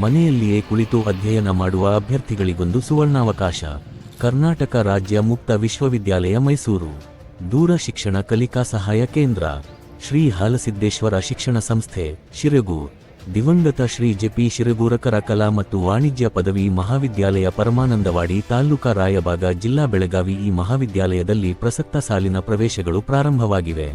ಮನೆಯಲ್ಲಿಯೇ ಕುಳಿತು ಅಧ್ಯಯನ ಮಾಡುವ ಅಭ್ಯರ್ಥಿಗಳಿಗೊಂದು ಸುವರ್ಣಾವಕಾಶ. ಕರ್ನಾಟಕ ರಾಜ್ಯ ಮುಕ್ತ ವಿಶ್ವವಿದ್ಯಾಲಯ ಮೈಸೂರು. ದೂರ ಶಿಕ್ಷಣ ಕಲಿಕಾ ಸಹಾಯ ಕೇಂದ್ರ. ಶ್ರೀ ಹಾಲಸಿದ್ದೇಶ್ವರ ಶಿಕ್ಷಣ ಸಂಸ್ಥೆ, ಶಿರಗು. ದಿವಂಗತ ಶ್ರೀ ಜೆಪಿ ಶಿರಗೂರಕರ ಕಲಾ ಮತ್ತು ವಾಣಿಜ್ಯ ಪದವಿ ಮಹಾವಿದ್ಯಾಲಯ ಪರಮಾನಂದವಾಡಿ ತಾಲೂಕಾ ರಾಯಬಾಗ ಜಿಲ್ಲಾ ಬೆಳಗಾವಿ ಈ ಮಹಾವಿದ್ಯಾಲಯದಲ್ಲಿ ಪ್ರಸಕ್ತ ಸಾಲಿನ ಪ್ರವೇಶಗಳು ಪ್ರಾರಂಭವಾಗಿವೆ.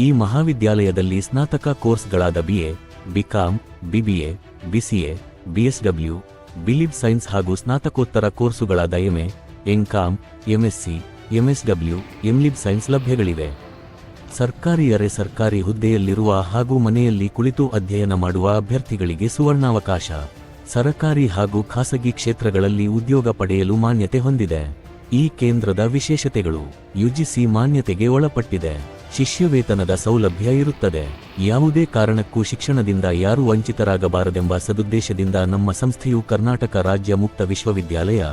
ಈ ಮಹಾವಿದ್ಯಾಲಯದಲ್ಲಿ ಸ್ನಾತಕ ಕೋರ್ಸ್ಗಳಾದ BA BCom BBA BCA, BSW BLib science ಹಾಗೂ ಸ್ನಾತಕೋತ್ತರ ಕೋರ್ಸುಗಳಾದ MA MCom MSc MSW MLib science ಲಭ್ಯಗಳಿವೆ. ಸರ್ಕಾರಿ ಅರೆ ಸರ್ಕಾರಿ ಹುದ್ದೆಯಲ್ಲಿರುವ ಹಾಗೂ ಮನೆಯಲ್ಲಿ ಕುಳಿತು ಅಧ್ಯಯನ ಮಾಡುವ ಅಭ್ಯರ್ಥಿಗಳಿಗೆ ಸುವರ್ಣಾವಕಾಶ. ಸರಕಾರಿ ಹಾಗೂ ಖಾಸಗಿ ಕ್ಷೇತ್ರಗಳಲ್ಲಿ ಉದ್ಯೋಗ ಪಡೆಯಲು ಮಾನ್ಯತೆ ಹೊಂದಿದೆ. ಈ ಕೇಂದ್ರದ ವಿಶೇಷತೆಗಳು, ಯುಜಿಸಿ ಮಾನ್ಯತೆಗೆ ಒಳಪಟ್ಟಿದೆ. ಶಿಷ್ಯವೇತನದ ಸೌಲಭ್ಯ ಇರುತ್ತದೆ. ಯಾವುದೇ ಕಾರಣಕ್ಕೂ ಶಿಕ್ಷಣದಿಂದ ಯಾರೂ ವಂಚಿತರಾಗಬಾರದೆಂಬ ಸದುದ್ದೇಶದಿಂದ ನಮ್ಮ ಸಂಸ್ಥೆಯು ಕರ್ನಾಟಕ ರಾಜ್ಯ ಮುಕ್ತ ವಿಶ್ವವಿದ್ಯಾಲಯ,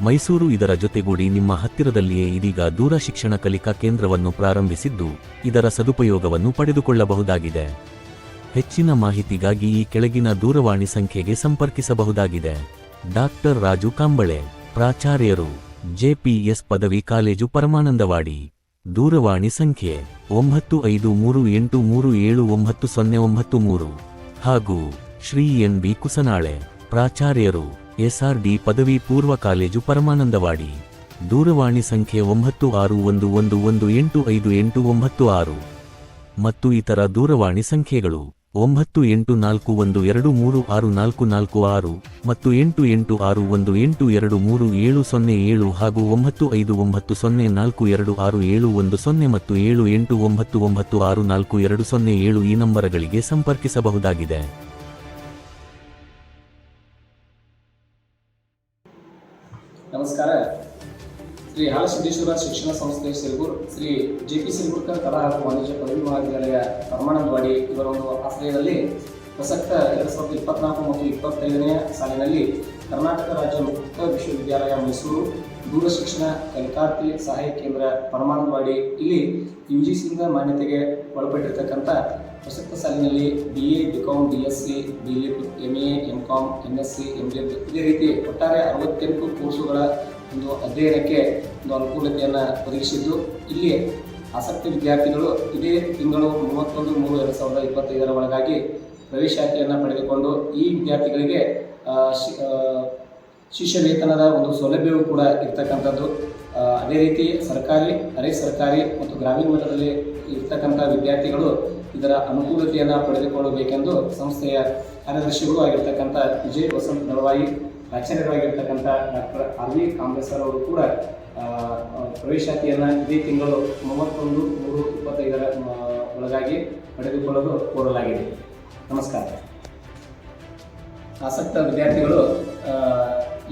ಮೈಸೂರು ಇದರ ಜೊತೆಗೂಡಿ ನಿಮ್ಮ ಹತ್ತಿರದಲ್ಲಿಯೇ ಇದೀಗ ದೂರ ಶಿಕ್ಷಣ ಕಲಿಕಾ ಕೇಂದ್ರವನ್ನು ಪ್ರಾರಂಭಿಸಿದ್ದು, ಇದರ ಸದುಪಯೋಗವನ್ನು ಪಡೆದುಕೊಳ್ಳಬಹುದಾಗಿದೆ. ಹೆಚ್ಚಿನ ಮಾಹಿತಿಗಾಗಿ ಈ ಕೆಳಗಿನ ದೂರವಾಣಿ ಸಂಖ್ಯೆಗೆ ಸಂಪರ್ಕಿಸಬಹುದಾಗಿದೆ. ಡಾಕ್ಟರ್ ರಾಜು ಕಾಂಬಳೆ, ಪ್ರಾಚಾರ್ಯರು ಜೆಪಿಎಸ್ ಪದವಿ ಕಾಲೇಜು ಪರಮಾನಂದವಾಡಿ. ದೂರವಾಣಿ ಸಂಖ್ಯೆ ಒಂಬತ್ತು ಐದು ಮೂರು ಎಂಟು ಮೂರು ಏಳು ಒಂಬತ್ತು ಸೊನ್ನೆ ಒಂಬತ್ತು ಮೂರು. ಹಾಗೂ ಶ್ರೀ ಎನ್ ಬಿ ಕುಸನಾಳೆ, ಪ್ರಾಚಾರ್ಯರು, ಎಸ್ಆರ್ಡಿ ಪದವಿ ಪೂರ್ವ ಕಾಲೇಜು ಪರಮಾನಂದವಾಡಿ. ದೂರವಾಣಿ ಸಂಖ್ಯೆ ಒಂಬತ್ತು ಆರು ಒಂದು ಒಂದು ಒಂದು ಎಂಟು ಐದು ಎಂಟು ಒಂಬತ್ತು ಆರು. ಮತ್ತು ಇತರ ದೂರವಾಣಿ ಸಂಖ್ಯೆಗಳು. ಒಂಬತ್ತು ಎಂಟು ನಾಲ್ಕು ಒಂದು ಎರಡು ಮೂರು ಆರು ನಾಲ್ಕು ನಾಲ್ಕು ಆರು ಮತ್ತು ಎಂಟು ಎಂಟು ಆರು ಒಂದು ಎಂಟು ಎರಡು ಮೂರು ಏಳು ಸೊನ್ನೆ ಏಳು ಹಾಗೂ ಒಂಬತ್ತು ಐದು ಒಂಬತ್ತು ಸೊನ್ನೆ ನಾಲ್ಕು ಎರಡು ಆರು ಏಳು ಒಂದು ಸೊನ್ನೆ ಮತ್ತು ಏಳು ಎಂಟು ಒಂಬತ್ತು ಒಂಬತ್ತು ಆರು ನಾಲ್ಕು ಎರಡು ಸೊನ್ನೆ ಏಳು ಈ ನಂಬರ್ಗಳಿಗೆ ಸಂಪರ್ಕಿಸಬಹುದಾಗಿದೆ. ನಮಸ್ಕಾರ. ಶ್ರೀ ಹಾಲಸಿದ್ದೇಶ್ವರ ಶಿಕ್ಷಣ ಸಂಸ್ಥೆ ಸಿಲ್ಗೂರ್ ಶ್ರೀ ಜೆ ಪಿ ಸಿರುಗೂರ್ಕರ್ ಕಲಾ ಹಾಗೂ ವಾಣಿಜ್ಯ ಪದವಿ ಮಹಾವಿದ್ಯಾಲಯ ಪರಮಾನಂದವಾಡಿ ಇವರ ಒಂದು ಆಶ್ರಯದಲ್ಲಿ ಪ್ರಸಕ್ತ ಎರಡು ಸಾವಿರದ ಇಪ್ಪತ್ನಾಲ್ಕು ಮತ್ತು ಇಪ್ಪತ್ತೈದನೇ ಸಾಲಿನಲ್ಲಿ ಕರ್ನಾಟಕ ರಾಜ್ಯ ಮುಕ್ತ ವಿಶ್ವವಿದ್ಯಾಲಯ ಮೈಸೂರು ದೂರ ಶಿಕ್ಷಣ ಕಲಿಕಾರ್ಥಿ ಸಹಾಯ ಕೇಂದ್ರ ಪರಮಾನಂದವಾಡಿ ಇಲ್ಲಿ ಯು ಜಿ ಸಿಯಿಂದ ಮಾನ್ಯತೆಗೆ ಒಳಪಟ್ಟಿರ್ತಕ್ಕಂಥ ಪ್ರಸಕ್ತ ಸಾಲಿನಲ್ಲಿ B A B com B S C B lib M A M com M S C M lib ಇದೇ ರೀತಿ ಒಟ್ಟಾರೆ ಅರವತ್ತೆಂಟು ಕೋರ್ಸುಗಳ ಒಂದು ಅಧ್ಯಯನಕ್ಕೆ ಒಂದು ಅನುಕೂಲತೆಯನ್ನು ಒದಗಿಸಿದ್ದು. ಇಲ್ಲಿ ಆಸಕ್ತಿ ವಿದ್ಯಾರ್ಥಿಗಳು ಇದೇ ತಿಂಗಳು ಮೂವತ್ತೊಂದು ಮೂರು ಎರಡು ಸಾವಿರದ ಇಪ್ಪತ್ತೈದರ ಒಳಗಾಗಿ ಪ್ರವೇಶಾತಿಯನ್ನು ಪಡೆದುಕೊಂಡು ಈ ವಿದ್ಯಾರ್ಥಿಗಳಿಗೆ ಶಿಷ್ಯ ವೇತನದ ಒಂದು ಸೌಲಭ್ಯವೂ ಕೂಡ ಇರ್ತಕ್ಕಂಥದ್ದು. ಅದೇ ರೀತಿ ಸರ್ಕಾರಿ, ಅರೆ ಸರ್ಕಾರಿ ಮತ್ತು ಗ್ರಾಮೀಣ ಮಟ್ಟದಲ್ಲಿ ಇರ್ತಕ್ಕಂಥ ವಿದ್ಯಾರ್ಥಿಗಳು ಇದರ ಅನುಕೂಲತೆಯನ್ನು ಪಡೆದುಕೊಳ್ಳಬೇಕೆಂದು ಸಂಸ್ಥೆಯ ಕಾರ್ಯದರ್ಶಿಗಳು ಆಗಿರ್ತಕ್ಕಂಥ ವಿಜಯ್ ವಸಂತ್ ನಳವಾಯಿ ಪ್ರಾಚಾರ್ಯರಾಗಿರ್ತಕ್ಕಂಥ ಡಾಕ್ಟರ್ ಆರ್ ವಿ ಅವರು ಕೂಡ ಪ್ರವೇಶಾತಿಯನ್ನು ಇದೇ ತಿಂಗಳು ಮೂವತ್ತೊಂದು ನೂರು ಇಪ್ಪತ್ತೈದರ ಒಳಗಾಗಿ ಪಡೆದುಕೊಳ್ಳಲು ಕೋರಲಾಗಿದೆ. ನಮಸ್ಕಾರ. ಆಸಕ್ತ ವಿದ್ಯಾರ್ಥಿಗಳು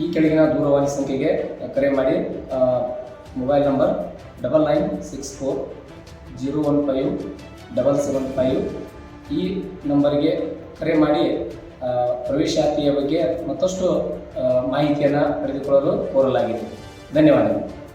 ಈ ಕೆಳಗಿನ ದೂರವಾಣಿ ಸಂಖ್ಯೆಗೆ ಕರೆ ಮಾಡಿ mobile number double nine six four zero one five double seven five ಈ ನಂಬರ್ಗೆ ಕರೆ ಮಾಡಿ ಪ್ರವೇಶಾತಿಯ ಬಗ್ಗೆ ಮತ್ತಷ್ಟು ಮಾಹಿತಿಯನ್ನು ಪಡೆದುಕೊಳ್ಳಲು ಕೋರಲಾಗಿದೆ. ಧನ್ಯವಾದಗಳು.